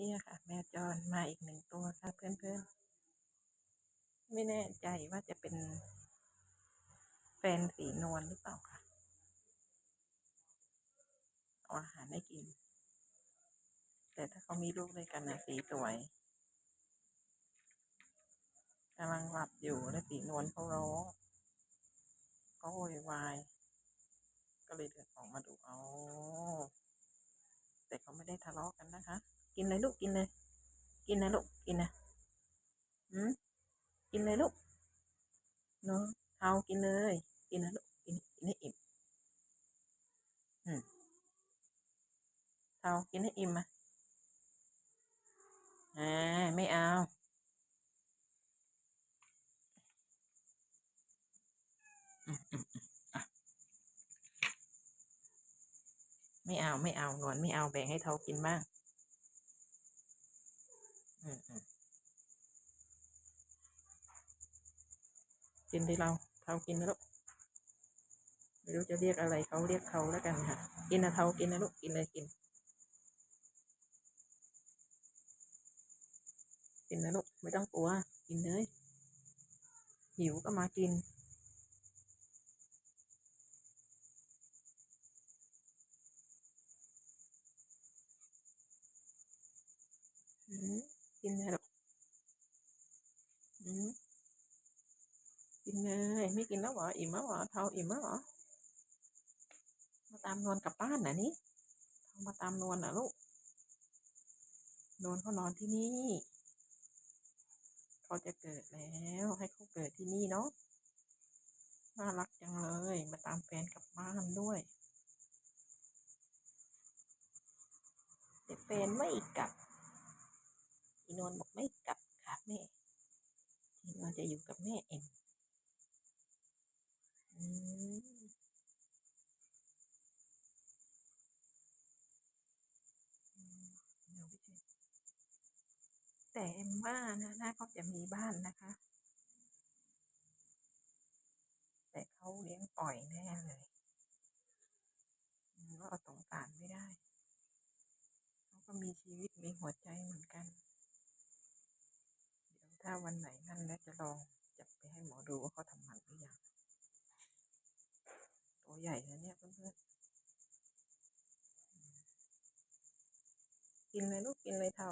นี่ค่ะ แมวจรมาอีกหนึ่งตัวค่ะเพื่อนๆ ไม่แน่ใจว่าจะเป็นแฟนสีนวลหรือเปล่าค่ะเอาอาหารให้กิน แต่ถ้าเขามีลูกด้วยกันนะสีสวยกำลังหลับอยู่และสีนวลเขาร้องเขาโวยวาย ก็เลยเดินออกมาดูเอาแต่เขาไม่ได้ทะเลาะกันนะคะ กินเลยลูกกินเลย กินนะลูกกินนะอืมกินเลยลูกเนาะเอากินเลย กินนะลูกกินกินให้อิ่มอืมเอากินให้อิ่มอะอ่าไม่เอาไม่เอาไม่เอาหนวลไม่เอาแบ่งให้เทากินบ้าง กินได้เราเทากินนะลูกไม่รู้จะเรียกอะไรเขาเรียกเขาแล้วกันค่ะ กินนะเทากินนะลูกกินเลยกิน กินนะลูกไม่ต้องกลัวกินเลยหิวก็มากินอืม กินเลยลูกอืมกินเลยไม่กินแล้วเหรออิ่มแล้วเหรอเทาอิ่มแล้วเหรอมาตามนวลกลับบ้านนะนี่เทามาตามนวลนะลูกนวลเขานอนที่นี่เขาจะเกิดแล้วให้เขาเกิดที่นี่เนาะน่ารักจังเลย มาตามแฟนกลับบ้านด้วยแต่แฟนไม่กลับ อีนวลบอกไม่กลับค่ะแม่อีนวลจะอยู่กับแม่เองอืมแต่เอ็มว่านะน่าเขาจะมีบ้านนะคะ แต่เขาเลี้ยงปล่อยแน่เลยก็เอาสงสารไม่ได้ เขาก็มีชีวิตมีหัวใจเหมือนกันาวันไหนนั่นแล้วจะลองจับไปให้หมอดูว่าเขาทำหมันหรือยังตัวใหญ่นะเนี่ยเพื่อนๆกินเลยลูกกินเลยเทา